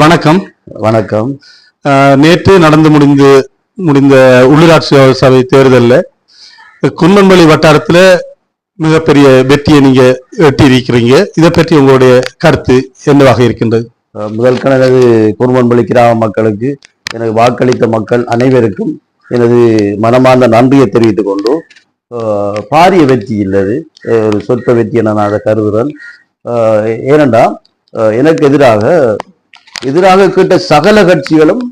வணக்கம். வணக்கம். நேற்று நடந்து முடிந்து முடிந்த உள்ளூராட்சி சபை தேர்தலில் குன்னமல்லி வட்டாரத்தில் மிகப்பெரிய வெற்றியை நீங்க எட்டி இருக்கிறீங்க இதை பற்றி உங்களுடைய கருத்து என்னவாக இருக்கின்றது? முதல் எனது குருமன்பள்ளி கிராம மக்களுக்கு எனக்கு வாக்களித்த மக்கள் அனைவருக்கும் எனது மனமார்ந்த நன்றியை தெரிவித்துக் கொண்டு பாரிய வெற்றி இல்லது. ஒரு சொற்ப வெற்றி என நான் கருதுகிறேன். அஹ் ஏனென்றா அஹ் எனக்கு எதிராக எதிராக கேட்ட சகல கட்சிகளும்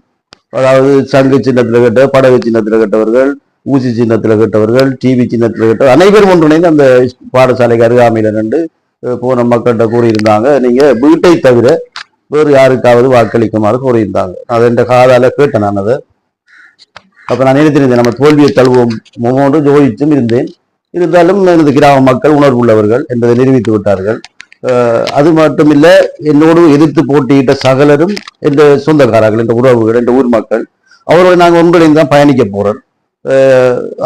அதாவது சங்கு சின்னத்தில் கேட்ட படகு சின்னத்தில் கேட்டவர்கள் ஊசி சின்னத்தில் கேட்டவர்கள் டிவி சின்னத்தில் கேட்ட அனைவரும் ஒன்றிணைந்து அந்த பாடசாலைக்கு அருகாமையில் நின்று போன மக்கள்கிட்ட கூறியிருந்தாங்க. நீங்கள் வீட்டை தவிர வேறு யாருக்காவது வாக்களிக்குமாறு கூறியிருந்தாங்க. அதை என்ற காதால கேட்டேன் நான் அதை. அப்போ நான் நினைத்திருந்தேன் நம்ம தோல்வியை தழுவோம் முகோடு ஜோதித்தும் இருந்தேன். இருந்தாலும் எனது கிராம மக்கள் உணர்வுள்ளவர்கள் என்பதை நிரூபித்து விட்டார்கள். அது மட்டும் இல்லை என்னோடு எதிர்த்து போட்டியிட்ட சகலரும் என்ற சொந்தக்காரர்கள் என்ற உறவுகள் என்ற ஊர் மக்கள் அவர்களை நாங்கள் ஒன்றிணைந்து தான் பயணிக்க போகிறோம்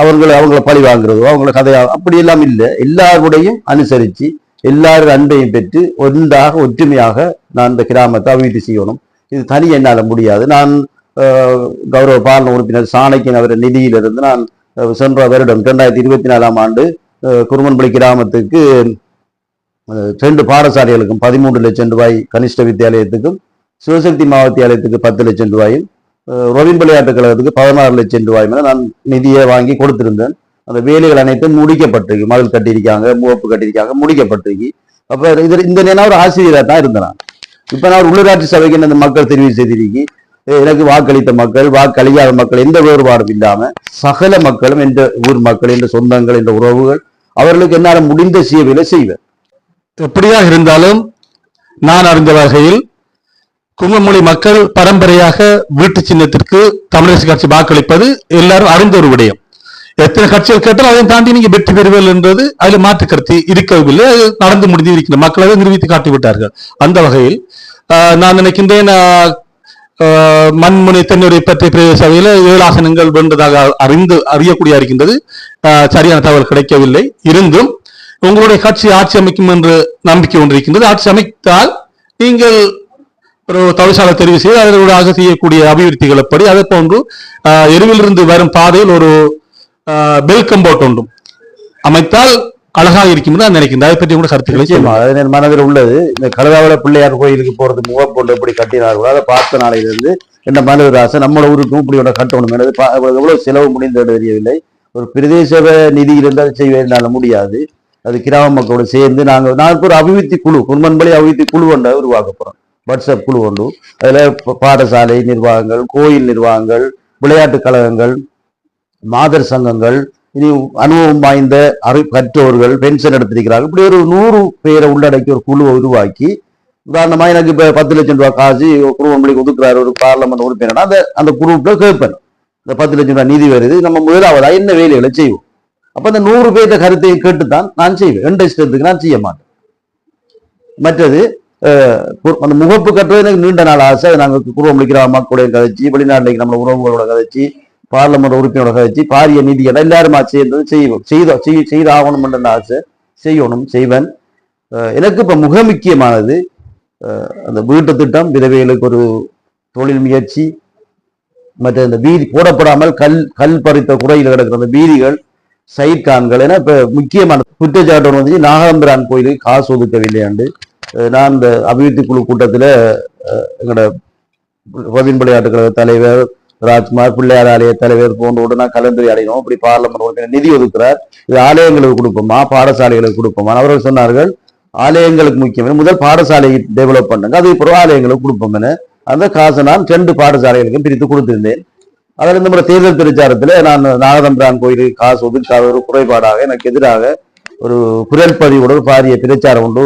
அவர்களை அவங்கள பழி வாங்குறதோ அவங்கள கதையா அப்படி எல்லாம் இல்லை. எல்லாருடையும் அனுசரித்து எல்லாரும் அன்பையும் பெற்று ஒன்றாக ஒற்றுமையாக நான் இந்த கிராமத்தை அபிவிருத்தி செய்யணும். இது தனி என்னால் முடியாது. நான் கௌரவ பாலன உறுப்பினர் சாணக்கியன் அவர் நிதியிலிருந்து நான் சென்ற வருடம் இரண்டாயிரத்தி இருபத்தி நாலாம் ஆண்டு குருமன்பள்ளி கிராமத்துக்கு ரெண்டு பாடசாலைகளுக்கும் பதிமூன்று லட்சம் ரூபாய் கனிஷ்ட வித்தியாலயத்துக்கும் சிவசக்தி மாவத்தியாலயத்துக்கு பத்து லட்சம் ரூபாயும் ரொவின் விளையாட்டுக் கழகத்துக்கு பதினாறு லட்சம் ரூபாய் மேலே நான் நிதியை வாங்கி கொடுத்திருந்தேன். அந்த வேலைகள் அனைத்தும் முடிக்கப்பட்டிருக்கு. மதில் கட்டியிருக்காங்க முகப்பு கட்டியிருக்காங்க முடிக்கப்பட்டிருக்கு. அப்போ இது இந்த நேரம் ஒரு ஆசிரியராக தான் இருந்தேன் இப்போ நான் ஒரு உள்ளூராட்சி சபைக்கு இந்த மக்கள் தெரிவு செய்திருக்கி? எனக்கு வாக்களித்த மக்கள் வாக்களிக்காத மக்கள் எந்த வேறுபாடும் இல்லாமல் சகல மக்களும் என்ற ஊர் மக்கள் என்ற சொந்தங்கள் என்ற உறவுகள் அவர்களுக்கு என்னால் முடிந்த சேவையில செய்வேன். எப்படியாக இருந்தாலும் நான் அறிந்த வகையில் குங்கமொழி மக்கள் பரம்பரையாக வீட்டு சின்னத்திற்கு தமிழரசு கட்சி வாக்களிப்பது எல்லாரும் அறிந்த ஒரு விடயம். எத்தனை கட்சிகள் கேட்டாலும் அதை தாண்டி நீங்க வெற்றி பெறுவீர்கள் என்றது அதில் மாற்று கருத்து இருக்கவில்லை. அது நடந்து முடிந்து இருக்கின்ற மக்கள் அதை நிரூபித்து காட்டி விட்டார்கள். அந்த வகையில் ஆஹ், நான் நினைக்கின்றேன் ஆஹ், மண்முனை தென்னுரை பற்றிய பிரதேச சபையில் ஏழு ஆசனங்கள் வென்றதாக அறிந்து அறியக்கூடிய இருக்கின்றது. சரியான தகவல் கிடைக்கவில்லை. இருந்தும் உங்களுடைய கட்சி ஆட்சி அமைக்கும் என்று நம்பிக்கை ஒன்று இருக்கின்றது ஆட்சி அமைத்தால் நீங்கள் ஒரு தொழிற்சாலை தெரிவு செய்து அதனூடாக செய்யக்கூடிய அபிவிருத்திகள் எப்படி? அதை போன்று எருவிலிருந்து வரும் பாதையில் ஒரு பெல் கம்போட் ஒன்றும் அமைத்தால் அழகாக இருக்கும் நான் நினைக்கின்றேன். அதை பற்றி கூட கருத்துக்களை மனதில் உள்ளது. இந்த கழுதாவள பிள்ளையார் கோயிலுக்கு போறது முகப்பொண்டு எப்படி கட்டினார்களோ அதை பார்த்த நாளையிலிருந்து என்ன மனதில் ஆசை நம்மளோட ஊருக்கும் இப்படி ஒன்று கட்டணும் எவ்வளவு செலவு முடிந்தது தெரியவில்லை. ஒரு பிரதேச நிதியிலிருந்து அதை செய்வதனால முடியாது. அது கிராம மக்களோடு சேர்ந்து நாங்கள் நாங்கள் ஒரு அபிவிருத்தி குழு குன்மன்பலி அபிவிருத்தி குழு ஒன்றை உருவாக்க போகிறோம் வாட்ஸ்அப் குழு ஒன்று. அதில் பாடசாலை நிர்வாகங்கள் கோயில் நிர்வாகங்கள் விளையாட்டு கழகங்கள் மாதர் சங்கங்கள் இனி அனுபவம் வாய்ந்த அறி கற்றோர்கள் பென்ஷன் எடுத்திருக்கிறார்கள். இப்படி ஒரு நூறு பேரை உள்ளடக்கி ஒரு குழுவை உருவாக்கி உதாரணமாக எனக்கு இப்போ பத்து லட்சம் ரூபாய் காசு குடும்பங்களுக்கு ஒதுக்குறாரு ஒரு பார்லமெண்ட் உறுப்பினர் அந்த அந்த குரூப்ல கேட்பேன். இந்த பத்து லட்சம் ரூபாய் நிதி வருது நம்ம முதலாவதாக என்ன வேலைகளை செய்வோம்? அப்போ இந்த நூறு பேர்த்த கருத்தையும் கேட்டுத்தான் நான் செய்வேன். எந்த இஷ்டத்துக்கு நான் செய்ய மாட்டேன். மற்றது அந்த முகப்பு கட்டுறது எனக்கு நீண்ட நாள் ஆசை. நாங்கள் குருவமளிக்கிற கிராம மக்களுடைய கதைச்சு வெளிநாட்டுக்கு நம்ம உறவுகளோட கதைச்சி பார்லமெண்ட் உறுப்பினரோட கதைச்சி பாரிய நிதிகளை எல்லாருமா சேர்ந்து செய்வோம். செய்தோம் செய் செய்து என்ற ஆசை செய்யணும் செய்வேன். எனக்கு இப்போ மிக முக்கியமானது அந்த வீட்டு திட்டம் விதவைகளுக்கு ஒரு தொழில் முயற்சி மற்ற இந்த வீதி போடப்படாமல் கல் கல் பறித்த குறையில் கிடக்கிற அந்த வீதிகள் சைட்கான்கள் என இப்ப முக்கியமான குற்றச்சாட்டு ஒன்று வந்து நாகாம்பிரான் கோயிலுக்கு காசு ஒதுக்கவில்லையாண்டு. நான் இந்த அபிவிருத்தி குழு கூட்டத்தில் எங்களோட ரவீன் விளையாட்டு கழக தலைவர் ராஜ்குமார் பிள்ளையார் ஆலய தலைவர் போன்றோடு நான் கலந்துரையாடினோம். இப்படி பார்லமெண்ட் உறுப்பினர் நிதி ஒதுக்குறார். இது ஆலயங்களுக்கு கொடுப்போமா? பாடசாலைகளுக்கு கொடுப்போமா? அவர்கள் சொன்னார்கள் ஆலயங்களுக்கு முக்கியம். முதல் பாடசாலை டெவலப் பண்ணுங்க அது அப்புறம் ஆலயங்களுக்கு கொடுப்போம்னு அந்த காசை நான் ரெண்டு பாடசாலைகளுக்கும் பிரித்து கொடுத்திருந்தேன். அதில் இந்த முறை தேர்தல் பிரச்சாரத்தில் நான் நாகதம்பிரான் கோயிலுக்கு காசு ஒதுக்காத ஒரு குறைபாடாக எனக்கு எதிராக ஒரு குரல் பதிவோட ஒரு பாரிய பிரச்சாரம் ஒன்று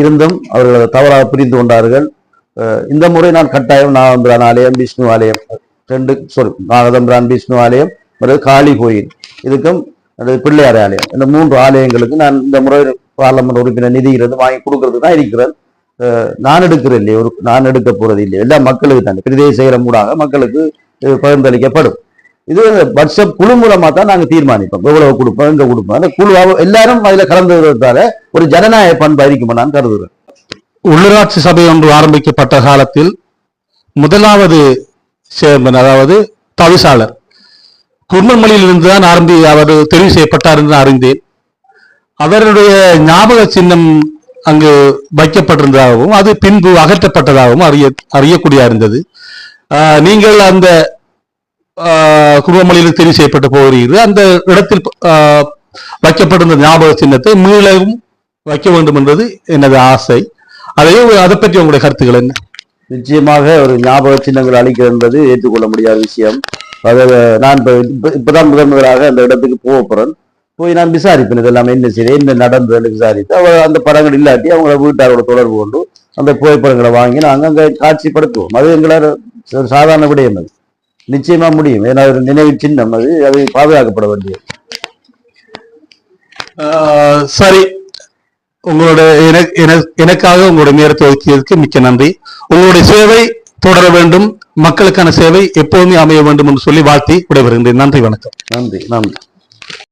இருந்தும் அவர்கள் தவறாக புரிந்து கொண்டார்கள். இந்த முறை நான் கட்டாயம் நாகதம்பிரான் ஆலயம் விஷ்ணு ஆலயம் ரெண்டு சாரி நாகதம்பிரான் விஷ்ணு ஆலயம் மற்றும் காளி கோயில். இதுக்கும் பிள்ளையார் ஆலயம். இந்த மூன்று ஆலயங்களுக்கு நான் இந்த முறை பார்லமெண்ட் உறுப்பினர் நிதியிலிருந்து வாங்கி கொடுக்கறதுக்கு தான் இருக்கிறேன். நான் எடுக்கிறேன் இல்லையே ஒரு நான் எடுக்க போறது இல்லையே. எல்லாம் மக்களுக்கு தான். பிரதேச செயலம் மூடாக மக்களுக்கு இது பகிர்ந்தளிக்கப்படும். இது வாட்ஸ்அப் குழு மூலமா தான் நாங்கள் தீர்மானிப்போம். எவ்வளவு கொடுப்போம் எங்க கொடுப்போம். அந்த குழு எல்லாரும் எல்லாரும் கலந்து கலந்துறதால ஒரு ஜனநாயக பண்பு இருக்கும் நான் கருதுகிறேன் உள்ளூராட்சி சபை ஒன்று ஆரம்பிக்கப்பட்ட காலத்தில் முதலாவது சேர்மன் அதாவது தவிசாளர் குர்மமலையில் இருந்து தான் ஆரம்பி அவர் தெரிவு செய்யப்பட்டார் என்று அறிந்தேன். அவருடைய ஞாபக சின்னம் அங்கு வைக்கப்பட்டிருந்ததாகவும் அது பின்பு அகற்றப்பட்டதாகவும் அறிய அறியக்கூடிய இருந்தது. நீங்கள் அந்த குருவமலையில் தெரிவு செய்யப்பட்டு போகிறீர்கள். அந்த இடத்தில் வைக்கப்பட்டிருந்த ஞாபக சின்னத்தை மீளவும் வைக்க வேண்டும் என்பது எனது ஆசை. அதையும் அதை பற்றி உங்களுடைய கருத்துக்கள் என்ன? நிச்சயமாக ஒரு ஞாபக சின்னங்கள் அளிக்கிறது என்பது ஏற்றுக்கொள்ள முடியாத விஷயம். அதை நான் இப்போ இப்போதான் இப்பதான் முதன் முதலாக அந்த இடத்துக்கு போக போய் நான் விசாரிப்பேன் இதெல்லாம் என்ன செய்ய என்ன நடந்ததுன்னு விசாரித்து அவ அந்த படங்கள் இல்லாட்டி அவங்கள வீட்டாரோட தொடர்பு கொண்டு அந்த புகைப்படங்களை வாங்கி நாங்கள் அங்கே காட்சிப்படுத்துவோம். அது எங்களால் ஒரு சாதாரண விடயம் அது. நிச்சயமா முடியும். ஏன்னா ஒரு நினைவு சின்னம். அது அது பாதுகாக்கப்பட வேண்டியது. சரி. உங்களோட என- என- எனக்காக உங்களுடைய நேரத்தை ஒதுக்கியதற்கு மிக்க நன்றி. உங்களுடைய சேவை தொடர வேண்டும். மக்களுக்கான சேவை எப்போதுமே அமைய வேண்டும் என்று சொல்லி வாழ்த்தி விடைபெறுகின்றேன். நன்றி வணக்கம். நன்றி நன்றி.